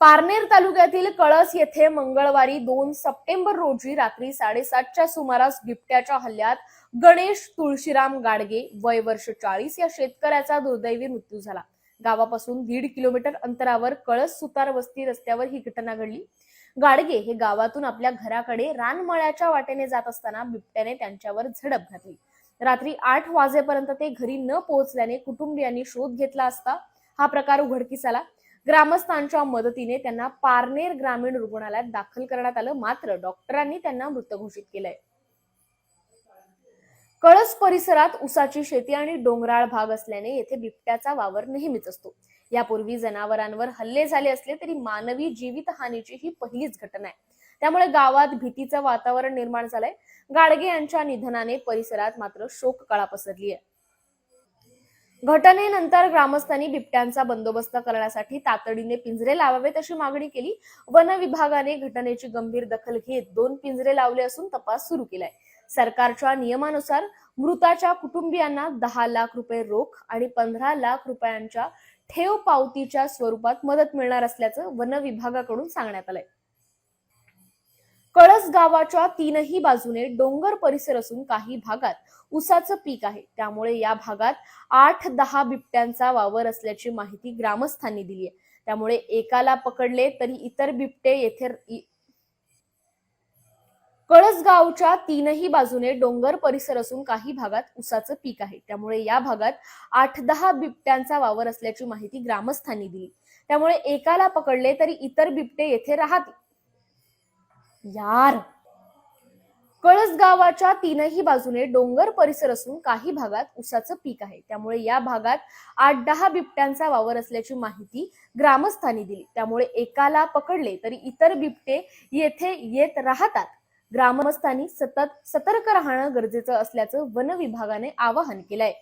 पारनेर तालुक्यातील कळस येथे मंगळवारी दोन सप्टेंबर रोजी रात्री साडेसातच्या सुमारास बिबट्याच्या हल्ल्यात गणेश तुळशीराम गाडगे वय वर्ष चाळीस या शेतकऱ्याचा दुर्दैवी मृत्यू झाला. गावापासून दीड किलोमीटर अंतरावर कळस सुतार वस्ती रस्त्यावर ही घटना घडली. गाडगे हे गावातून आपल्या घराकडे रानमळ्याच्या वाटेने जात असताना बिबट्याने त्यांच्यावर झडप घातली. रात्री आठ वाजेपर्यंत ते घरी न पोहोचल्याने कुटुंबियांनी शोध घेतला असता हा प्रकार उघडकीस आला. ग्रामस्थांच्या मदतीने त्यांना पारनेर ग्रामीण रुग्णालयात दाखल करण्यात आलं. मात्र डॉक्टरांनी त्यांना मृत घोषित केलंय. कळस परिसरात उसाची शेती आणि डोंगराळ भाग असल्याने येथे बिबट्याचा वावर नेहमीच असतो. यापूर्वी जनावरांवर हल्ले झाले असले तरी मानवी जीवितहानीची ही पहिलीच घटना आहे. त्यामुळे गावात भीतीचं वातावरण निर्माण झालंय. गाडगे यांच्या निधनाने परिसरात मात्र शोककळा पसरली आहे घटनेनंतर ग्रामस्थांनी बिबट्यांचा बंदोबस्त करण्यासाठी तातडीने पिंजरे लावावेत अशी मागणी केली. वन विभागाने घटनेची गंभीर दखल घेत दोन पिंजरे लावले असून तपास सुरू केलाय. सरकारच्या नियमानुसार मृताच्या कुटुंबियांना दहा लाख रुपये रोख आणि पंधरा लाख रुपयांच्या ठेव पावतीच्या स्वरूपात मदत मिळणार असल्याचं वन विभागाकडून सांगण्यात आलंय. गावाच्या तीनही बाजूने डोंगर परिसर असून काही भागात उसाचं पीक आहे. त्यामुळे या भागात आठ दहा बिबट्यांचा वावर असल्याची माहिती ग्रामस्थांनी दिली आहे. त्यामुळे एकाला पकडले तरी इतर बिबटे येथे कळसगावच्या तीनही बाजूने डोंगर परिसर असून काही भागात उसाचं पीक आहे. त्यामुळे या भागात आठ दहा बिबट्यांचा वावर असल्याची माहिती ग्रामस्थांनी दिली. त्यामुळे एकाला पकडले तरी इतर बिबटे येथे राहतील. यार. कळस गावाच्या तीनही बाजूने डोंगर परिसर असून काही भागात ऊसाचं पीक आहे. त्यामुळे या भागात आठ दहा बिबट्यांचा वावर असल्याची माहिती ग्रामस्थांनी दिली. त्यामुळे एकाला पकडले तरी इतर बिबटे येथे येत राहतात. ग्रामस्थांनी सतत सतर्क राहणं गरजेचं असल्याचं वन विभागाने आवाहन केलंय.